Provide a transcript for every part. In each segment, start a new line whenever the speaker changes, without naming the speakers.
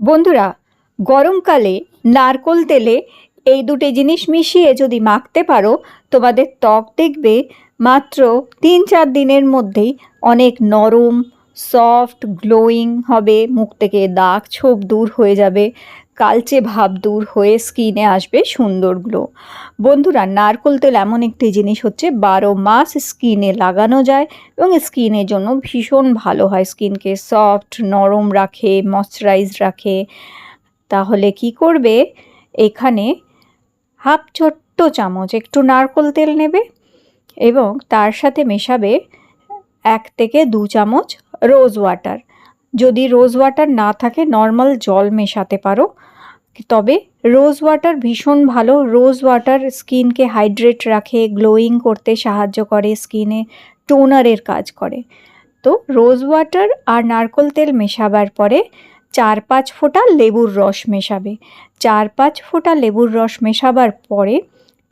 বন্ধুরা, গরমকালে নারকোল তেলে এই দুটি জিনিস মিশিয়ে যদি মাখতে পারো, তোমাদের ত্বক দেখবে মাত্র তিন চার দিনের মধ্যেই অনেক নরম সফট গ্লোয়িং হবে, মুখ থেকে দাগ ছোপ দূর হয়ে যাবে। কালচে ভাব দূর হয়ে স্কিনে আসবে সুন্দর গ্লো বন্ধুরা, নারকোল তেল এমন একটি জিনিস হচ্ছে, বারো মাস স্কিনে লাগানো যায় এবং স্কিনের জন্য ভীষণ ভালো হয়। স্কিনকে সফট নরম রাখে ময়শ্চারাইজ রাখে। তাহলে কি করবে? এখানে হাফ ছোট্ট চামচ একটু নারকোল তেল নেবে এবং তার সাথে মেশাবে এক থেকে দু চামচ রোজ ওয়াটার যদি রোজ ওয়াটার না থাকে নর্মাল জল মেশাতে পারো। তবে রোজ ওয়াটার ভীষণ ভালো। রোজ ওয়াটার স্কিনকে হাইড্রেট রাখে গ্লোয়িং করতে সাহায্য করে স্কিনে টোনারের কাজ করে। তো রোজ ওয়াটার আর নারকোল তেল মেশাবার পরে চার পাঁচ ফোঁটা লেবুর রস মেশাবে। চার পাঁচ ফোঁটা লেবুর রস মেশাবার পরে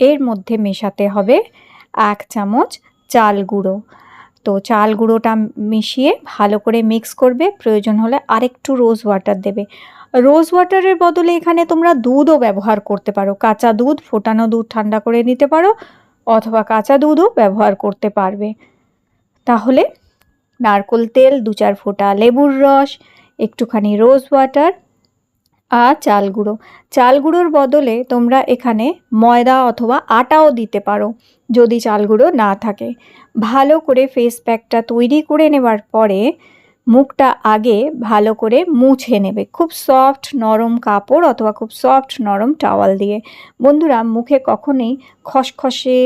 এর মধ্যে মেশাতে হবে এক চামচ চাল গুঁড়ো। তো চাল গুঁড়োটা মিশিয়ে ভালো করে মিক্স করবে। প্রয়োজন হলে আরেকটু রোজ ওয়াটার দেবে। রোজ ওয়াটারের বদলে এখানে তোমরা দুধও ব্যবহার করতে পারো। কাঁচা দুধ, ফোটানো দুধ ঠান্ডা করে নিতে পারো অথবা কাঁচা দুধও ব্যবহার করতে পারবে। তাহলে নারকোল তেল, দু চার ফোঁটা লেবুর রস, একটুখানি রোজ ওয়াটার আর চাল গুঁড়ো চাল গুঁড়োর বদলে তোমরা এখানে ময়দা অথবা আটাও দিতে পারো, যদি চাল গুঁড়ো না থাকে। ভালো করে ফেস প্যাকটা তৈরি করে নেবার পরে মুখটা আগে ভালো করে মুছে নেবে। খুব সফট নরম কাপড় অথবা খুব সফট নরম টাওয়াল দিয়ে। বন্ধুরা, মুখে কখনোই খসখসে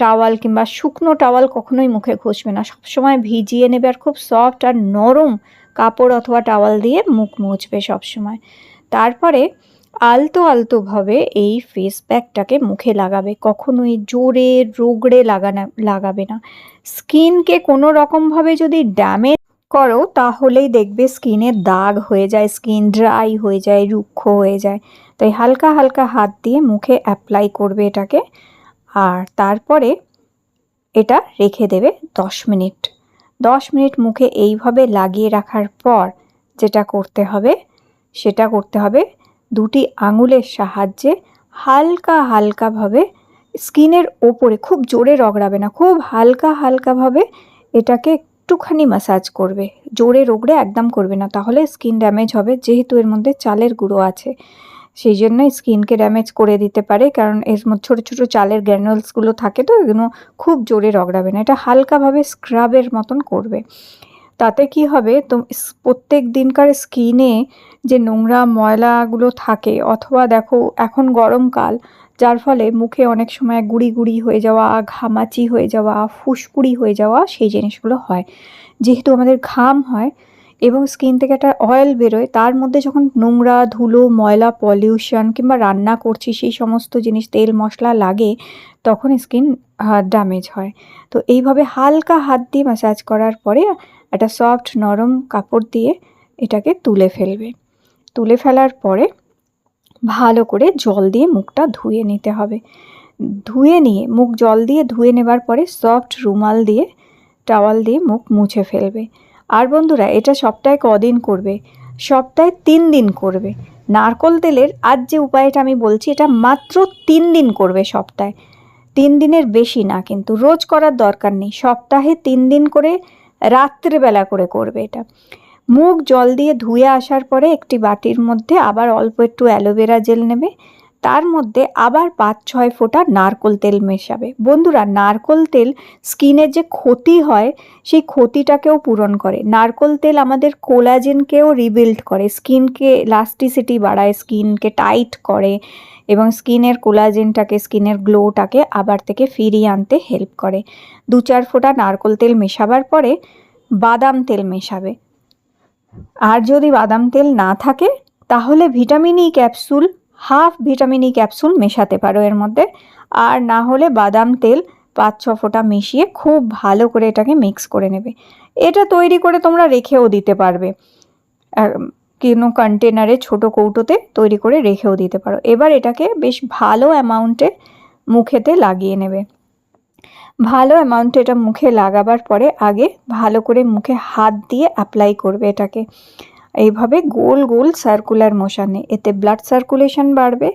টাওয়াল কিংবা শুকনো টাওয়াল কখনোই মুখে ঘষবে না। সবসময় ভিজিয়ে নেবে আর খুব সফট আর নরম কাপড় অথবা টাওয়াল দিয়ে মুখ মুছবে সবসময়। তারপরে আলতো আলতোভাবে এই ফেস প্যাকটাকে মুখে লাগাবে। কখনোই জোরে, রোগড়ে লাগানা, লাগাবে না। স্কিনকে কোনো রকমভাবে যদি ড্যামেজ করো, তাহলেই দেখবে স্কিনে দাগ হয়ে যায়, স্কিন ড্রাই হয়ে যায়, রুক্ষ হয়ে যায়। তাই হালকা হালকা হাত দিয়ে মুখে অ্যাপ্লাই করবে এটাকে। আর তারপরে এটা রেখে দেবে দশ মিনিট। দশ মিনিট মুখে এইভাবে লাগিয়ে রাখার পর যেটা করতে হবে, সেটা করতে হবে দুটি আঙুলের সাহায্যে হালকা হালকাভাবে স্কিনের ওপরে, খুব জোরে রগড়াবে না, খুব হালকা হালকাভাবে এটাকে একটুখানি ম্যাসাজ করবে। জোরে রগড়ে একদম করবে না, তাহলে স্কিন ড্যামেজ হবে, যেহেতু এর মধ্যে চালের গুঁড়ো আছে। সেই জন্যই স্কিনকে ড্যামেজ করে দিতে পারে, কারণ এর ছোটো ছোটো চালের গ্র্যানুলসগুলো থাকে তো, এগুলো খুব জোরে রগড়াবে না। এটা হালকাভাবে স্ক্রাবের মতন করবে। তাতে কি হবে? তো প্রত্যেক দিনকার স্কিনে যে নোংরা ময়লাগুলো থাকে, অথবা দেখো এখন গরমকাল যার ফলে মুখে অনেক সময় গুড়ি গুড়ি হয়ে যাওয়া, ঘামাচি হয়ে যাওয়া, ফুসকুড়ি হয়ে যাওয়া, সেই জিনিসগুলো হয়। যেহেতু আমাদের ঘাম হয় এবং স্কিন থেকে একটা অয়েল বেরোয়, তার মধ্যে যখন নোংরা, ধুলো, ময়লা পলিউশন কিংবা রান্না করছি, সেই সমস্ত জিনিস, তেল, মশলা লাগে, তখন স্কিন ড্যামেজ হয়। তো এইভাবে হালকা হাত দিয়ে ম্যাসাজ করার পরে একটা সফট নরম কাপড় দিয়ে এটাকে তুলে ফেলবে। তুলে ফেলার পরে ভালো করে জল দিয়ে মুখটা ধুয়ে নিতে হবে। ধুয়ে নিয়ে, মুখ জল দিয়ে ধুয়ে নেবার পরে সফট রুমাল দিয়ে টাওয়াল দিয়ে মুখ মুছে ফেলবে। আর বন্ধুরা, এটা সপ্তাহে কদিন করবে? সপ্তাহে তিন দিন করবে। নারকল তেলের আজ যে উপায়টা আমি বলছি, এটা মাত্র তিন দিন করবে সপ্তাহে। তিন দিনের বেশি না, কিন্তু রোজ করার দরকার নেই। সপ্তাহে তিন দিন করে রাত্রেবেলা করে করবে এটা। মুখ জল দিয়ে ধুয়ে আসার পরে একটি বাটির মধ্যে আবার অল্প একটু অ্যালোভেরা জেল নেবে। তার মধ্যে আবার পাঁচ, ছয় ফোঁটা নারকোল তেল মেশাবে। বন্ধুরা, নারকোল তেল স্কিনের যে ক্ষতি হয়, সেই ক্ষতিটাকেও পূরণ করে। নারকোল তেল আমাদের কোলাজেনকেও রিবিল্ড করে স্কিনকে ইলাস্টিসিটি বাড়ায় স্কিনকে টাইট করে এবং স্কিনের কোলাজেনটাকে স্কিনের গ্লোটাকে আবার থেকে ফিরিয়ে আনতে হেল্প করে। দু, চার ফোঁটা নারকোল তেল মেশাবার পরে বাদাম তেল মেশাবে। আর যদি বাদাম তেল না থাকে, তাহলে vitamin E capsule half vitamin E capsule মেশাতে পারো এর মধ্যে। আর না হলে বাদাম তেল পাঁচ ছ ফোঁটা মিশিয়ে খুব ভালো করে এটাকে মিক্স করে নেবে। এটা তৈরি করে তোমরা রেখেও দিতে পারবে। কোনো কন্টেনারে ছোট কৌটোতে তৈরি করে রেখেও দিতে পারো। এবার এটাকে বেশ ভালো অ্যামাউন্টে মুখেতে লাগিয়ে নেবে। ভালো অ্যামাউন্টে এটা মুখে লাগাবার পরে আগে ভালো করে মুখে হাত দিয়ে অ্যাপ্লাই করবে এটাকে। এইভাবে গোল গোল সার্কুলার মোশনে এতে ব্লাড সার্কুলেশন বাড়বে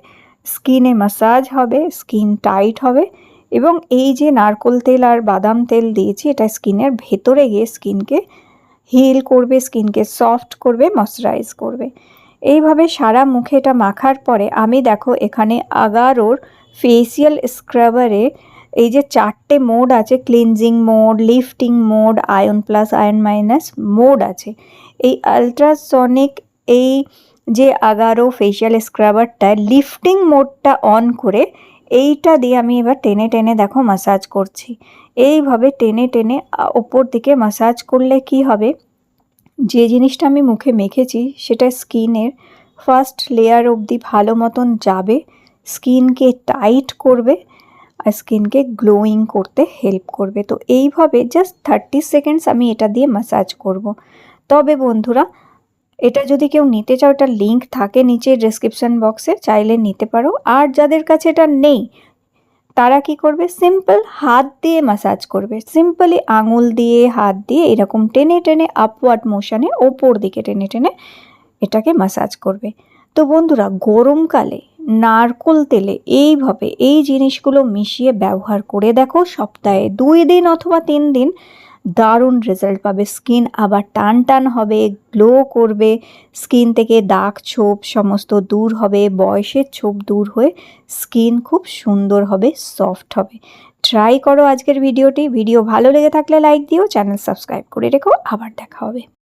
স্কিনে মাসাজ হবে স্কিন টাইট হবে এবং এই যে নারকোল তেল আর বাদাম তেল দিয়েছি, এটা স্কিনের ভেতরে গিয়ে স্কিনকে হিল করবে স্কিনকে সফট করবে ময়শ্চারাইজ করবে। এইভাবে সারা মুখে এটা মাখার পরে আমি দেখো এখানে আগারোর ফেসিয়াল স্ক্রাবারে এই যে চারটে মোড আছে cleansing mode lifting mode ion plus ion minus mode আছে। এই আলট্রাসনিক এই যে আগারো ফেসিয়াল স্ক্রাবারটা লিফটিং মোডটা অন করে এইটা দিয়ে আমি এবার টেনে টেনে দেখো মাসাজ করছি। এইভাবে টেনে টেনে ওপর দিকে মাসাজ করলে কি হবে? যে জিনিসটা আমি মুখে মেখেছি সেটা স্কিনের ফার্স্ট লেয়ার অবধি ভালো মতন যাবে, স্কিনকে টাইট করবে স্কিনকে গ্লোয়িং করতে হেল্প করবে। তো এইভাবে জাস্ট থার্টি সেকেন্ডস আমি এটা দিয়ে মাসাজ করব। তবে বন্ধুরা, এটা যদি কেউ নিতে চাও, এটা লিঙ্ক থাকে নিচে ডিসক্রিপশান বক্সে চাইলে নিতে পারো। আর যাদের কাছে এটা নেই, তারা কি করবে? সিম্পল হাত দিয়ে মাসাজ করবে। সিম্পলি আঙুল দিয়ে, হাত দিয়ে এরকম টেনে টেনে আপওয়ার্ড মোশনে ওপর দিকে টেনে টেনে এটাকে মাসাজ করবে। তো বন্ধুরা, গরমকালে নারকোল তেলে এইভাবে এই জিনিসগুলো মিশিয়ে ব্যবহার করে দেখো সপ্তাহে দুই দিন অথবা তিন দিন দারুণ রেজাল্ট পাবে। স্কিন আবার টান টান হবে গ্লো করবে, স্কিন থেকে দাগ ছোপ সমস্ত দূর হবে, বয়সের ছোপ দূর হয়ে স্কিন খুব সুন্দর হবে সফট হবে। ট্রাই করো আজকের ভিডিওটি, ভিডিও ভালো লেগে থাকলে লাইক দিও চ্যানেল সাবস্ক্রাইব করে রেখো, আবার দেখা হবে।